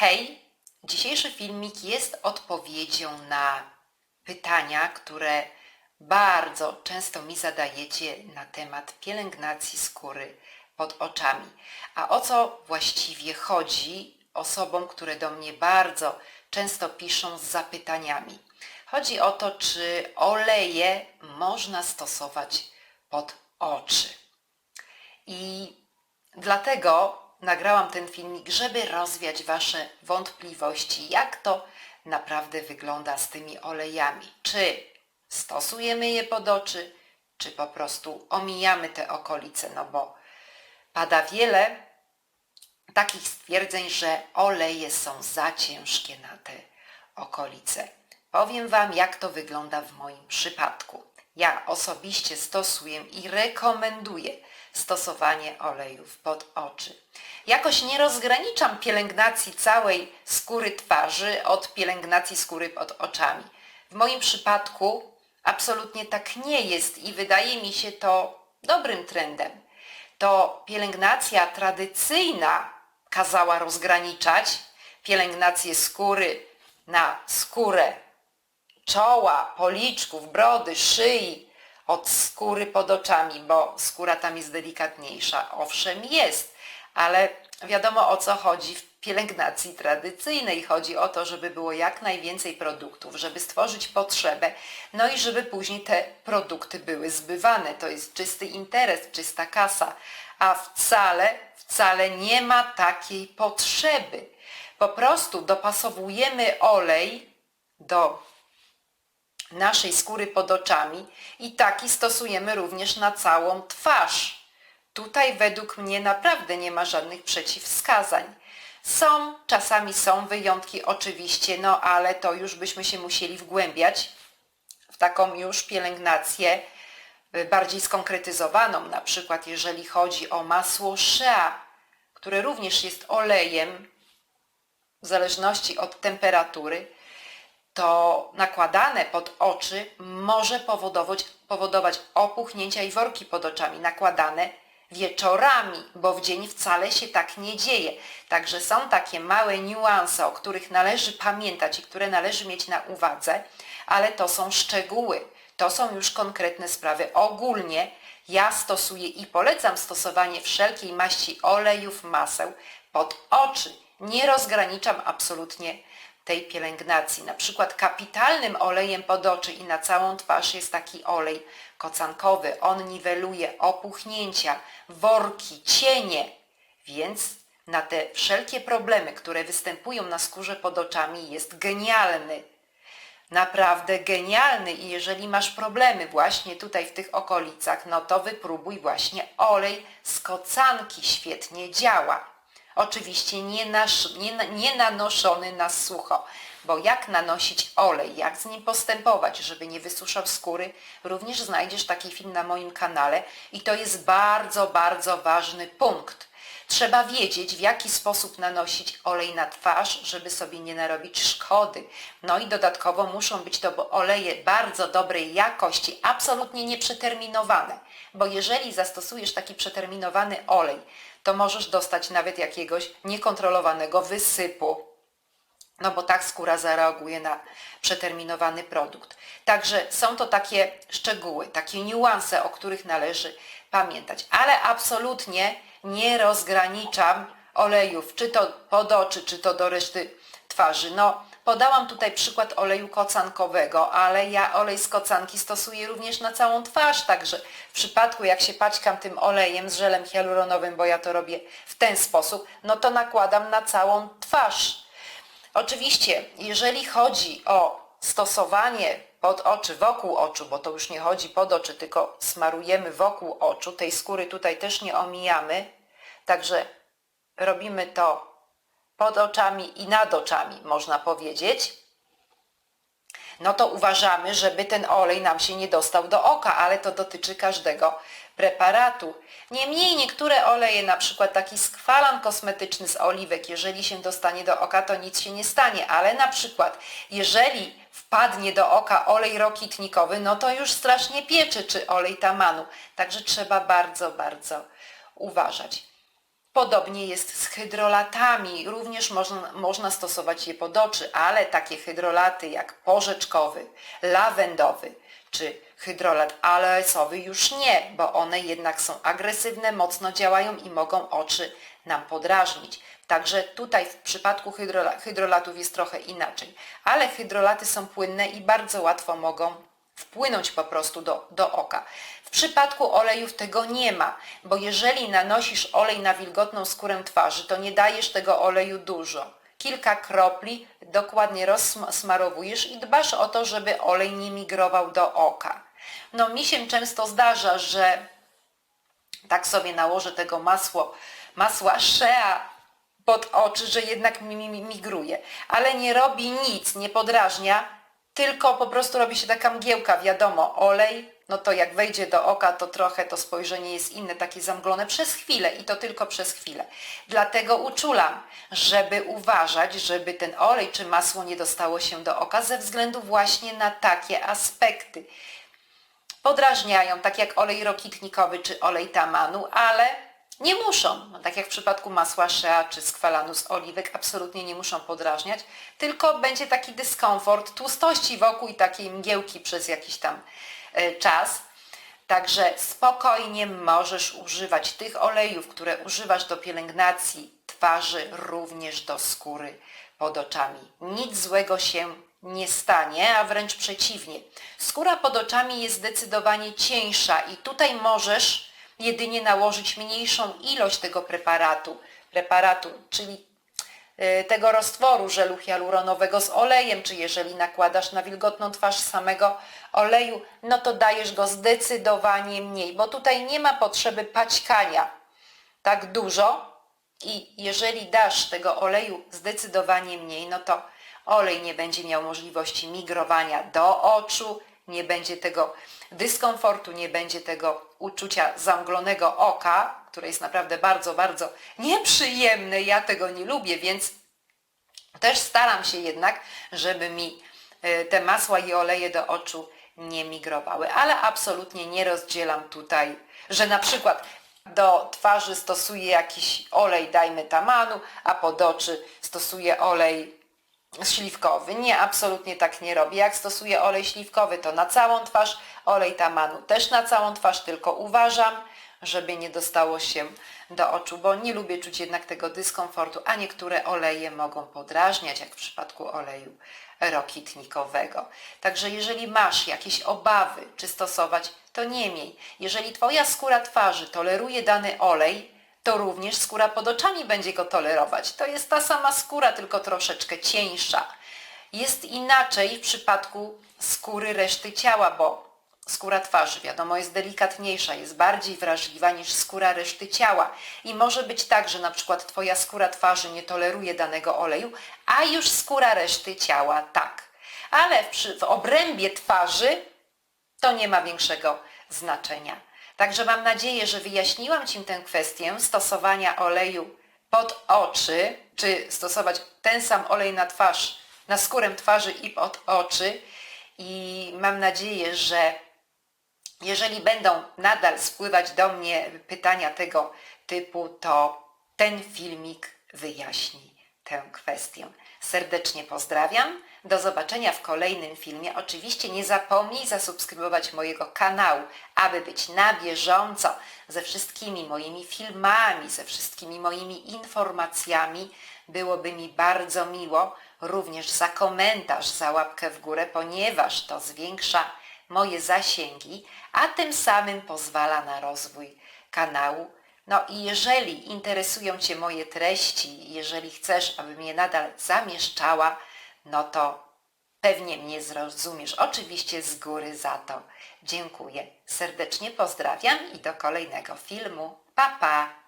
Hej! Dzisiejszy filmik jest odpowiedzią na pytania, które bardzo często mi zadajecie na temat pielęgnacji skóry pod oczami. A o co właściwie chodzi osobom, które do mnie bardzo często piszą z zapytaniami? Chodzi o to, czy oleje można stosować pod oczy. I dlatego nagrałam ten filmik, żeby rozwiać Wasze wątpliwości, jak to naprawdę wygląda z tymi olejami. Czy stosujemy je pod oczy, czy po prostu omijamy te okolice, no bo pada wiele takich stwierdzeń, że oleje są za ciężkie na te okolice. Powiem Wam, jak to wygląda w moim przypadku. Ja osobiście stosuję i rekomenduję stosowanie olejów pod oczy. Jakoś nie rozgraniczam pielęgnacji całej skóry twarzy od pielęgnacji skóry pod oczami. W moim przypadku absolutnie tak nie jest i wydaje mi się to dobrym trendem. To pielęgnacja tradycyjna kazała rozgraniczać pielęgnację skóry na skórę czoła, policzków, brody, szyi, od skóry pod oczami, bo skóra tam jest delikatniejsza. Owszem, jest, ale wiadomo o co chodzi w pielęgnacji tradycyjnej. Chodzi o to, żeby było jak najwięcej produktów, żeby stworzyć potrzebę, no i żeby później te produkty były zbywane. To jest czysty interes, czysta kasa, a wcale, wcale nie ma takiej potrzeby. Po prostu dopasowujemy olej do naszej skóry pod oczami i taki stosujemy również na całą twarz. Tutaj według mnie naprawdę nie ma żadnych przeciwwskazań. Są, czasami są wyjątki oczywiście, no ale to już byśmy się musieli wgłębiać w taką już pielęgnację y, bardziej skonkretyzowaną, na przykład jeżeli chodzi o masło shea, które również jest olejem w zależności od temperatury, to nakładane pod oczy może powodować, powodować opuchnięcia i worki pod oczami, nakładane wieczorami, bo w dzień wcale się tak nie dzieje. Także są takie małe niuanse, o których należy pamiętać i które należy mieć na uwadze, ale to są szczegóły, to są już konkretne sprawy. Ogólnie ja stosuję i polecam stosowanie wszelkiej maści olejów, maseł pod oczy. Nie rozgraniczam absolutnie tej pielęgnacji. Na przykład kapitalnym olejem pod oczy i na całą twarz jest taki olej kocankowy. On niweluje opuchnięcia, worki, cienie, więc na te wszelkie problemy, które występują na skórze pod oczami jest genialny. Naprawdę genialny i jeżeli masz problemy właśnie tutaj w tych okolicach, no to wypróbuj właśnie olej z kocanki, świetnie działa. Oczywiście nie, nasz, nie, nie nanoszony na sucho, bo jak nanosić olej, jak z nim postępować, żeby nie wysuszał skóry, również znajdziesz taki film na moim kanale i to jest bardzo, bardzo ważny punkt. Trzeba wiedzieć, w jaki sposób nanosić olej na twarz, żeby sobie nie narobić szkody. No i dodatkowo muszą być to oleje bardzo dobrej jakości, absolutnie nieprzeterminowane, bo jeżeli zastosujesz taki przeterminowany olej, to możesz dostać nawet jakiegoś niekontrolowanego wysypu. No bo tak skóra zareaguje na przeterminowany produkt. Także są to takie szczegóły, takie niuanse, o których należy pamiętać. Ale absolutnie nie rozgraniczam olejów, czy to pod oczy, czy to do reszty twarzy. No, Podałam tutaj przykład oleju kocankowego, ale ja olej z kocanki stosuję również na całą twarz, także w przypadku jak się paćkam tym olejem z żelem hialuronowym, bo ja to robię w ten sposób, no to nakładam na całą twarz. Oczywiście, jeżeli chodzi o stosowanie pod oczy, wokół oczu, bo to już nie chodzi pod oczy, tylko smarujemy wokół oczu, tej skóry tutaj też nie omijamy, także robimy to pod oczami i nad oczami, można powiedzieć, no to uważamy, żeby ten olej nam się nie dostał do oka, ale to dotyczy każdego preparatu. Niemniej niektóre oleje, na przykład taki skwalan kosmetyczny z oliwek, jeżeli się dostanie do oka, to nic się nie stanie, ale na przykład jeżeli wpadnie do oka olej rokitnikowy, no to już strasznie pieczy, czy olej tamanu. Także trzeba bardzo, bardzo uważać. Podobnie jest z hydrolatami. Również można, można stosować je pod oczy, ale takie hydrolaty jak porzeczkowy, lawendowy czy hydrolat aloesowy już nie, bo one jednak są agresywne, mocno działają i mogą oczy nam podrażnić. Także tutaj w przypadku hydrola, hydrolatów jest trochę inaczej. Ale hydrolaty są płynne i bardzo łatwo mogą wpłynąć po prostu do, do oka. W przypadku olejów tego nie ma, bo jeżeli nanosisz olej na wilgotną skórę twarzy, to nie dajesz tego oleju dużo. Kilka kropli dokładnie rozsmarowujesz i dbasz o to, żeby olej nie migrował do oka. No mi się często zdarza, że tak sobie nałożę tego masło, masła shea pod oczy, że jednak mi, mi migruje, ale nie robi nic, nie podrażnia, tylko po prostu robi się taka mgiełka, wiadomo, olej, no to jak wejdzie do oka, to trochę to spojrzenie jest inne, takie zamglone przez chwilę i to tylko przez chwilę. Dlatego uczulam, żeby uważać, żeby ten olej czy masło nie dostało się do oka ze względu właśnie na takie aspekty. Podrażniają, tak jak olej rokitnikowy czy olej tamanu, ale nie muszą, no tak jak w przypadku masła shea czy skwalanu z oliwek, absolutnie nie muszą podrażniać, tylko będzie taki dyskomfort tłustości wokół i takiej mgiełki przez jakiś tam e, czas. Także spokojnie możesz używać tych olejów, które używasz do pielęgnacji twarzy, również do skóry pod oczami. Nic złego się nie stanie, a wręcz przeciwnie. Skóra pod oczami jest zdecydowanie cieńsza i tutaj możesz jedynie nałożyć mniejszą ilość tego preparatu, preparatu, czyli y, tego roztworu żelu hialuronowego z olejem, czy jeżeli nakładasz na wilgotną twarz samego oleju, no to dajesz go zdecydowanie mniej, bo tutaj nie ma potrzeby paćkania tak dużo i jeżeli dasz tego oleju zdecydowanie mniej, no to olej nie będzie miał możliwości migrowania do oczu, nie będzie tego dyskomfortu, nie będzie tego uczucia zamglonego oka, które jest naprawdę bardzo, bardzo nieprzyjemne. Ja tego nie lubię, więc też staram się jednak, żeby mi e, te masła i oleje do oczu nie migrowały, ale absolutnie nie rozdzielam tutaj, że na przykład do twarzy stosuję jakiś olej, dajmy tamanu, a pod oczy stosuję olej śliwkowy. Nie, absolutnie tak nie robię. Jak stosuję olej śliwkowy, to na całą twarz, olej tamanu też na całą twarz, tylko uważam, żeby nie dostało się do oczu, bo nie lubię czuć jednak tego dyskomfortu, a niektóre oleje mogą podrażniać, jak w przypadku oleju rokitnikowego. Także jeżeli masz jakieś obawy, czy stosować, to nie miej. Jeżeli Twoja skóra twarzy toleruje dany olej, to również skóra pod oczami będzie go tolerować. To jest ta sama skóra, tylko troszeczkę cieńsza. Jest inaczej w przypadku skóry reszty ciała, bo skóra twarzy, wiadomo, jest delikatniejsza, jest bardziej wrażliwa niż skóra reszty ciała. I może być tak, że na przykład Twoja skóra twarzy nie toleruje danego oleju, a już skóra reszty ciała tak. Ale w, w obrębie twarzy to nie ma większego znaczenia. Także mam nadzieję, że wyjaśniłam Ci tę kwestię stosowania oleju pod oczy, czy stosować ten sam olej na twarz, na skórę twarzy i pod oczy. I mam nadzieję, że jeżeli będą nadal spływać do mnie pytania tego typu, to ten filmik wyjaśni tę kwestię. Serdecznie pozdrawiam. Do zobaczenia w kolejnym filmie. Oczywiście nie zapomnij zasubskrybować mojego kanału, aby być na bieżąco ze wszystkimi moimi filmami, ze wszystkimi moimi informacjami. Byłoby mi bardzo miło również za komentarz, za łapkę w górę, ponieważ to zwiększa moje zasięgi, a tym samym pozwala na rozwój kanału. No i jeżeli interesują Cię moje treści, jeżeli chcesz, abym je nadal zamieszczała, no to pewnie mnie zrozumiesz. Oczywiście z góry za to dziękuję. Serdecznie pozdrawiam i do kolejnego filmu. Pa, pa!